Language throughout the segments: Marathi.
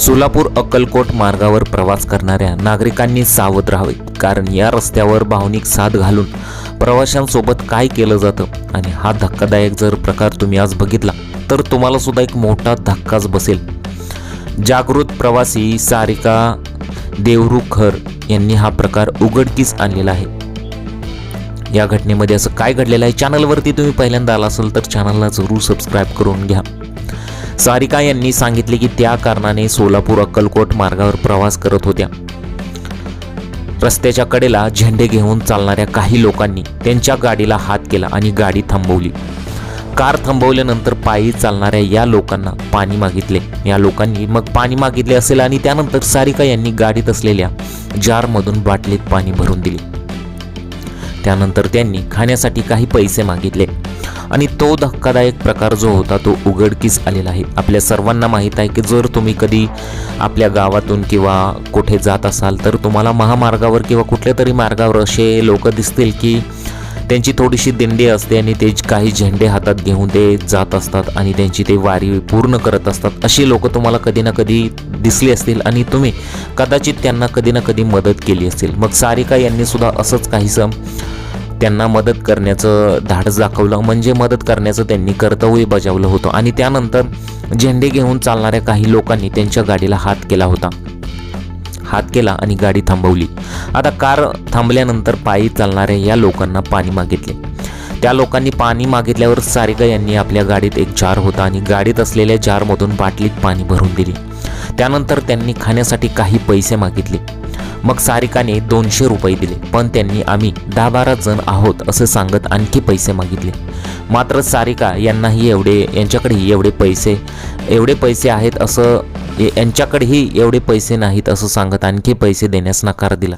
सोलापूर अक्कलकोट मार्गावर प्रवास करणाऱ्या नागरिकांनी सावध राहावे कारण या रस्त्यावर भावनिक साथ घालून प्रवाशांसोबत काय केलं जातं आणि हा धक्कादायक जर प्रकार तुम्ही आज बघितला तर तुम्हाला सुद्धा एक मोठा धक्काच बसेल. जागृत प्रवासी सारिका देवरुखर यांनी हा प्रकार उघडकीस आणलेला आहे. या घटनेमध्ये असं काय घडलेलं आहे? चॅनलवरती तुम्ही पहिल्यांदा आला असेल तर चॅनलला जरूर सबस्क्राईब करून घ्या. सारिका यांनी सांगितले की त्या कारणाने सोलापूर अक्कलकोट मार्गावर प्रवास करत होत्या. रस्त्याच्या कडेला झेंडे घेऊन चालणाऱ्या काही लोकांनी त्यांच्या गाडीला हात केला आणि गाडी थांबवली. कार थांबवल्यानंतर पायी चालणाऱ्या या लोकांना पाणी मागितले. या लोकांनी मग पाणी मागितले असेल आणि त्यानंतर सारिका यांनी गाडीत असलेल्या जारमधून बाटलीत पाणी भरून दिले. त्यानंतर त्यांनी खाण्यासाठी काही पैसे मागितले. आणि तो धक्कादायक प्रकार जो होता तो उघडकीस आलेला आहे. आपल्या सर्वांना माहीत आहे की जर तुम्ही कधी आपल्या गावातून किंवा कुठे जात असाल तर तुम्हाला महामार्गावर किंवा कुठल्या तरी मार्गावर असे लोक दिसतील की त्यांची थोडीशी दिंडी असते आणि ते काही झेंडे हातात घेऊन ते जात असतात आणि त्यांची ते वारी पूर्ण करत असतात. अशी लोक तुम्हाला कधी ना कधी दिसली असतील आणि तुम्ही कदाचित त्यांना कधी ना कधी मदत केली असेल मग सारिका यांनी सुद्धा असंच काहीसं त्यांना मदत करण्याचं धाडस दाखवलं. म्हणजे मदत करण्याचं त्यांनी कर्तव्य बजावलं होतं. आणि त्यानंतर झेंडे घेऊन चालणाऱ्या काही लोकांनी त्यांच्या गाडीला हात केला होता. हात केला आणि गाडी थांबवली. आता कार थांबल्यानंतर पायी चालणाऱ्या या लोकांना पाणी मागितले. त्या लोकांनी पाणी मागितल्यावर सारिका यांनी आपल्या गाडीत एक जार होता आणि गाडीत असलेल्या जारमधून बाटलीत पाणी भरून दिली. त्यानंतर त्यांनी खाण्यासाठी काही पैसे मागितले. मग सारिकाने दोनशे रुपये दिले. पण त्यांनी आम्ही दहा बारा जण आहोत असं सांगत आणखी पैसे मागितले. मात्र सारिका यांनाही एवढे यांच्याकडेही एवढे पैसे एवढे पैसे आहेत असं यांच्याकडेही एवढे पैसे नाहीत असं सांगत आणखी पैसे देण्यास नकार दिला.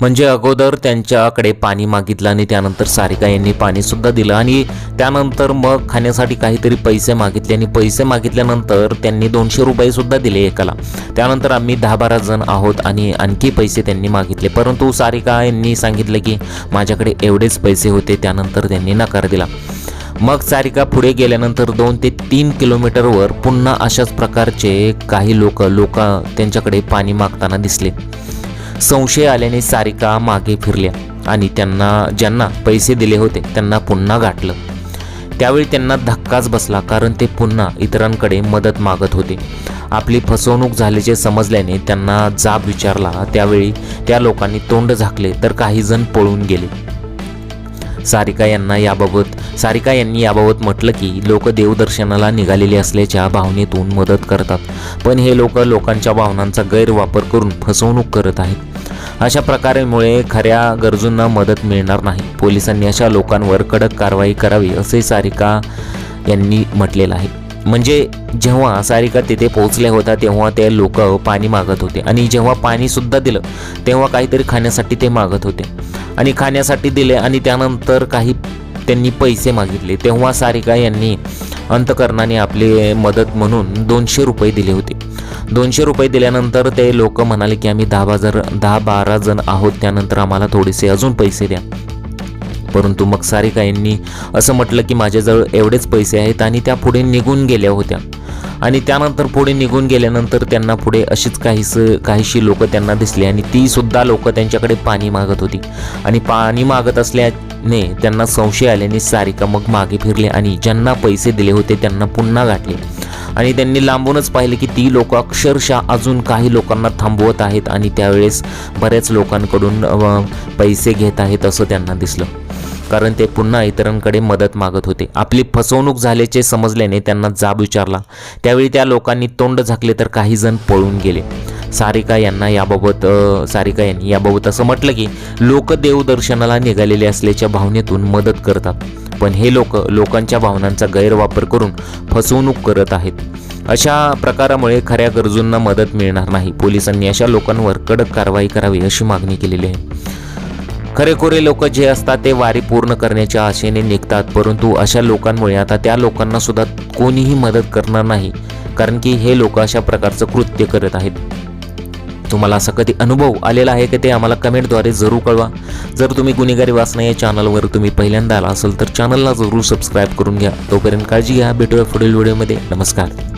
म्हणजे अगोदर त्यांच्याकडे पाणी मागितलं आणि त्यानंतर सारिका यांनी पाणीसुद्धा दिलं. आणि त्यानंतर मग खाण्यासाठी काहीतरी पैसे मागितले आणि पैसे मागितल्यानंतर त्यांनी दोनशे रुपयेसुद्धा दिले एकाला. त्यानंतर आम्ही दहा बारा जण आहोत आणि आणखी पैसे त्यांनी मागितले. परंतु सारिका यांनी सांगितलं की माझ्याकडे एवढेच पैसे होते त्यानंतर त्यांनी नकार दिला. मग सारिका पुढे गेल्यानंतर दोन ते तीन किलोमीटरवर पुन्हा अशाच प्रकारचे काही लोक लोक त्यांच्याकडे पाणी मागताना दिसले. संशय आल्याने सारिका मागे फिरल्या आणि त्यांना ज्यांना पैसे दिले होते त्यांना पुन्हा गाठलं. त्यावेळी त्यांना धक्काच बसला कारण ते पुन्हा इतरांकडे मदत मागत होते. आपली फसवणूक झाल्याचे समजल्याने त्यांना जाब विचारला. त्यावेळी त्या लोकांनी तोंड झाकले तर काही जण पळून गेले. सारिका यांना याबाबत सारिका यांनी याबाबत म्हटलं की लोक देवदर्शनाला निघालेले असल्याच्या भावनेतून मदत करतात. पण हे लोक लोकांच्या भावनांचा गैरवापर करून फसवणूक करत आहेत. अशा प्रकारेमुळे खऱ्या गरजूंना मदत मिळणार नाही. पोलिसांनी अशा लोकांवर कडक कारवाई करावी असे सारिका यांनी म्हटलेलं आहे. म्हणजे जेव्हा सारिका तिथे पोहोचल्या होत्या तेव्हा ते लोक पाणी मागत होते. आणि जेव्हा पाणीसुद्धा दिलं तेव्हा काहीतरी खाण्यासाठी ते मागत होते. आणि खाण्यासाठी दिले आणि त्यानंतर काही त्यांनी पैसे मागितले. तेव्हा सारिका यांनी अंतकरणाने आपली मदत म्हणून दोनशे रुपये दिले होते. दोनशे रुपये दिल्यानंतर ते लोक म्हणाले की आम्ही दहा बाजार दहा बारा जण आहोत त्यानंतर आम्हाला थोडेसे अजून पैसे द्या. परंतु मग सारिका यांनी असं म्हटलं की माझ्याजवळ एवढेच पैसे आहेत आणि त्या पुढे निघून गेल्या होत्या. आणि त्यानंतर पुढे निघून गेल्यानंतर त्यांना पुढे अशीच काहीस काहीशी लोक त्यांना दिसली आणि तीसुद्धा लोक त्यांच्याकडे पाणी मागत होती. आणि पाणी मागत असल्याने त्यांना संशय आल्याने सारिका मग मागे फिरले आणि ज्यांना पैसे दिले होते त्यांना पुन्हा गाठले. आणि त्यांनी लांबूनच पाहिले की ती लोक अक्षरशः अजून काही लोकांना थांबवत आहेत आणि त्यावेळेस बऱ्याच लोकांकडून पैसे घेत आहेत असं त्यांना दिसलं. कारण ते पुन्हा इतरांकडे मदत मागत होते. आपली फसवणूक झाल्याचे समजल्याने त्यांना जाब विचारला. त्यावेळी त्या लोकांनी तोंड झाकले तर काही जण पळून गेले. सारिका यांना याबाबत सारिका यांनी याबाबत असं म्हटलं की लोक देवदर्शनाला निघालेले असल्याच्या भावनेतून मदत करतात. पण हे लोक लोकांच्या भावनांचा गैरवापर करून फसवणूक करत आहेत. अशा प्रकारामुळे खऱ्या गरजूंना मदत मिळणार नाही. पोलिसांनी अशा लोकांवर कडक कारवाई करावी अशी मागणी केलेली आहे. खरेखुरे लोक जे असतात ते वारी पूर्ण करण्याच्या आशेने निघतात परंतु अशा लोकांमुळे आता त्या लोकांना सुद्धा कोणीही मदत करणार नाही कारण की हे लोक अशा प्रकारचं कृत्य करत आहेत. तुम्हाला असा कधी अनुभव आलेला आहे की ते आम्हाला कमेंटद्वारे जरूर कळवा. जर तुम्ही गुन्हेगारी वाचना या चॅनलवर तुम्ही पहिल्यांदा आला असेल तर चॅनलला जरूर सबस्क्राईब करून घ्या. तोपर्यंत काळजी घ्या. भेटूया पुढील व्हिडिओमध्ये. नमस्कार.